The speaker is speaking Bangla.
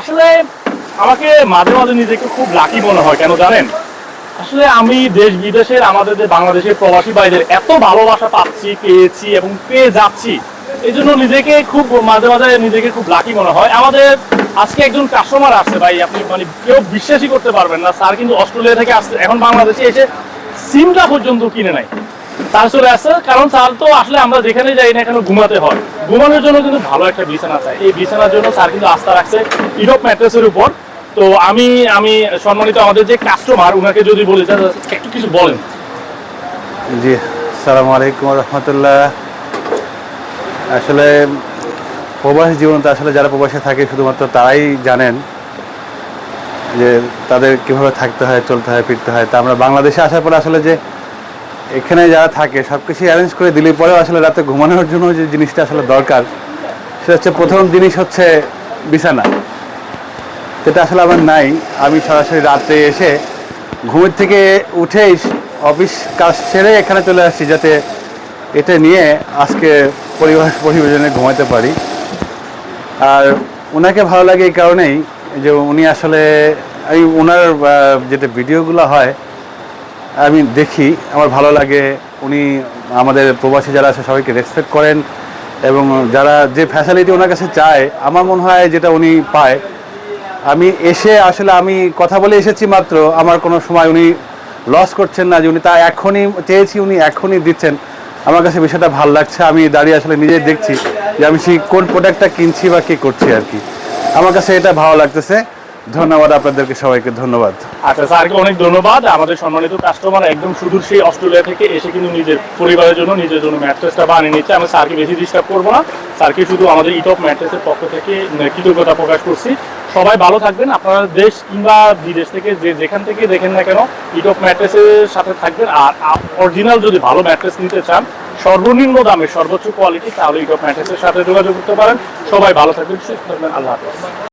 আসলে আমাকে মাঝে মাঝে নিজেকে খুব লাকি মনে হয়, কেন জানেন? আসলে আমি দেশ বিদেশের, আমাদের যে বাংলাদেশের প্রবাসী ভাইদের এত ভালোবাসা পাচ্ছি, পেয়েছি এবং পেয়ে যাচ্ছি, এই জন্য নিজেকে খুব মাঝে মাঝে নিজেকে খুব লাকি মনে হয়। আমাদের আজকে একজন কাস্টমার আসছে ভাই, আপনি মানে কেউ বিশ্বাসই করতে পারবেন না। স্যার কিন্তু অস্ট্রেলিয়া থেকে আসছে, এখন বাংলাদেশে এসে সিমটা পর্যন্ত কিনে নাই তার চলে আসছে, কারণ তো আসলে আমরা যেখানে যাই না কেন ঘুমাতে হয়। ঘুমানোর জন্য কিন্তু ভালো একটা বিছানা চাই। এই বিছানার জন্য স্যার কিন্তু আস্থা রাখছে ইরোপ ম্যাট্রেসের উপর। তো আমি আমি সম্মানিত আমাদের যে কাস্টমার ওনাকে যদি একটু কিছু বলেন। জি সালাম আলাইকুম রহমতুল্লাহ। আসলে প্রবাসী জীবন আসলে যারা প্রবাসে থাকে, শুধুমাত্র তারাই জানেন যে তাদের কীভাবে থাকতে হয়, চলতে হয়, ফিরতে হয়। তা আমরা বাংলাদেশে আসার পরে আসলে যে এখানে যারা থাকে সব কিছু অ্যারেঞ্জ করে দিলে পরেও আসলে রাতে ঘুমানোর জন্য যে জিনিসটা আসলে দরকার, সেটা হচ্ছে প্রথম জিনিস হচ্ছে বিছানা। যেটা আসলে আমার নাই, আমি সরাসরি রাতে এসে ঘুমের থেকে উঠেই অফিস কাজ সেরে এখানে চলে আসছি যাতে এটা নিয়ে আজকে পরিবার পরিবেশনে ঘুমাতে পারি। আর ওনাকে ভালো লাগে এই কারণেই যে উনি আসলে, এই ওনার যেটা ভিডিওগুলো হয় আমি দেখি, আমার ভালো লাগে। উনি আমাদের প্রবাসী যারা আছে, সবাইকে রেসপেক্ট করেন এবং যারা যে ফ্যাসিলিটি ওনার কাছে চায়, আমার মনে হয় যেটা উনি পায়। আমি এসে আসলে আমি কথা বলে এসেছি মাত্র, আমার কোনো সময় উনি লস করছেন না যে উনি তা এখনই চেয়েছি, উনি এখনই দিচ্ছেন। আমার কাছে বিষয়টা ভালো লাগছে, আমি দাঁড়িয়ে আসলে নিজেই দেখছি যে আমি সেই কোন প্রোডাক্টটা কিনছি বা কী করছি আর কি। আমার কাছে এটা ভালো লাগতেছে। ধন্যবাদ আপনাদেরকে, সবাইকে ধন্যবাদ। আচ্ছা স্যারকে অনেক ধন্যবাদ। আমাদের সম্মানিত কাস্টমার একদম সুদূর সেই অস্ট্রেলিয়া থেকে এসে কিন্তু নিজের পরিবারের জন্য, নিজের জন্য ম্যাট্রেসটা বানিয়ে নিচ্ছে। আমি স্যারকে বেশি ডিস্টার্ব করব না। স্যারকে শুধু আমাদের ইটপ ম্যাট্রেসের পক্ষ থেকে কৃতজ্ঞতা প্রকাশ করছি। সবাই ভালো থাকবেন। আপনারা দেশ কিংবা বিদেশ থেকে যে যেখান থেকে দেখেন না কেন ইটপ ম্যাট্রেসের সাথে থাকবেন। আর অরিজিনাল যদি ভালো ম্যাট্রেস নিতে চান, সর্বনিম্ন দামে, সর্বোচ্চ কোয়ালিটি তাহলে ইটপ ম্যাট্রেসের সাথে যোগাযোগ করতে পারেন। সবাই ভালো থাকবেন, সুস্থ থাকবেন। আল্লাহ হাফেজ।